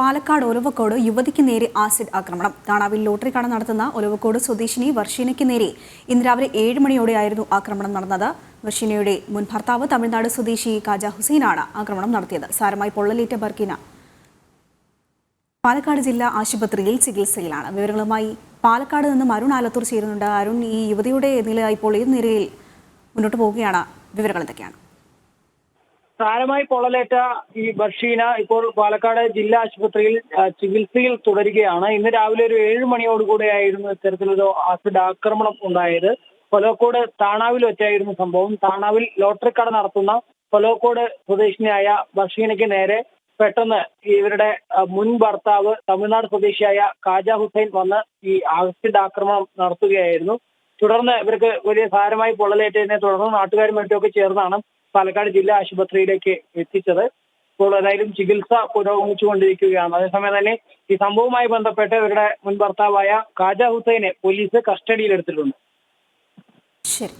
പാലക്കാട് ഒലവക്കോട് യുവതിക്ക് നേരെ ആസിഡ് ആക്രമണം. താണാവിൽ ലോട്ടറി കട നടത്തുന്ന ഒലവക്കോട് സ്വദേശിനി വർഷീനയ്ക്ക് നേരെ ഇന്ന് രാവിലെ ഏഴ് മണിയോടെയായിരുന്നു ആക്രമണം നടന്നത്. വർഷീനയുടെ മുൻ ഭർത്താവ് തമിഴ്നാട് സ്വദേശി കാജ ഹുസൈനാണ് ആക്രമണം നടത്തിയത്. സാരമായി പൊള്ളലേറ്റ ബർക്കിന പാലക്കാട് ജില്ലാ ആശുപത്രിയിൽ ചികിത്സയിലാണ്. വിവരങ്ങളുമായി പാലക്കാട് നിന്നും അരുൺ ആലത്തൂർ ചേരുന്നുണ്ട്. അരുൺ ഈ യുവതിയുടെ നില ഇപ്പോൾ ഏത് നിലയിൽ മുന്നോട്ട് പോവുകയാണ്? വിവരങ്ങൾ എന്തൊക്കെയാണ്? സാരമായി പൊള്ളലേറ്റ ഈ ബഷീന ഇപ്പോൾ പാലക്കാട് ജില്ലാ ആശുപത്രിയിൽ ചികിത്സയിൽ തുടരുകയാണ്. ഇന്ന് രാവിലെ ഒരു ഏഴ് മണിയോടുകൂടെയായിരുന്നു ഇത്തരത്തിലൊരു ആസിഡ് ആക്രമണം ഉണ്ടായത്. കൊലോക്കോട് താണാവിൽ വെച്ചായിരുന്നു സംഭവം. താണാവിൽ ലോട്ടറി കട നടത്തുന്ന കൊലോക്കോട് സ്വദേശിനിയായ ബഷീനയ്ക്ക് നേരെ പെട്ടെന്ന് ഇവരുടെ മുൻ ഭർത്താവ് തമിഴ്നാട് സ്വദേശിയായ കാജ ഹുസൈൻ വന്ന് ഈ ആസിഡ് ആക്രമണം നടത്തുകയായിരുന്നു. തുടർന്ന് ഇവർക്ക് വലിയ സാരമായി പൊള്ളലേറ്റതിനെ തുടർന്ന് നാട്ടുകാരും മറ്റുമൊക്കെ ചേർന്നാണ് പാലക്കാട് ജില്ലാ ആശുപത്രിയിലേക്ക് എത്തിച്ചത്. ഇപ്പോൾ ഏതായാലും ചികിത്സ പുരോഗമിച്ചുകൊണ്ടിരിക്കുകയാണ്. അതേസമയം തന്നെ ഈ സംഭവവുമായി ബന്ധപ്പെട്ട് ഇവരുടെ മുൻ ഭർത്താവായ കാജ ഹുസൈനെ പോലീസ് കസ്റ്റഡിയിലെടുത്തിട്ടുണ്ട്. ശരി.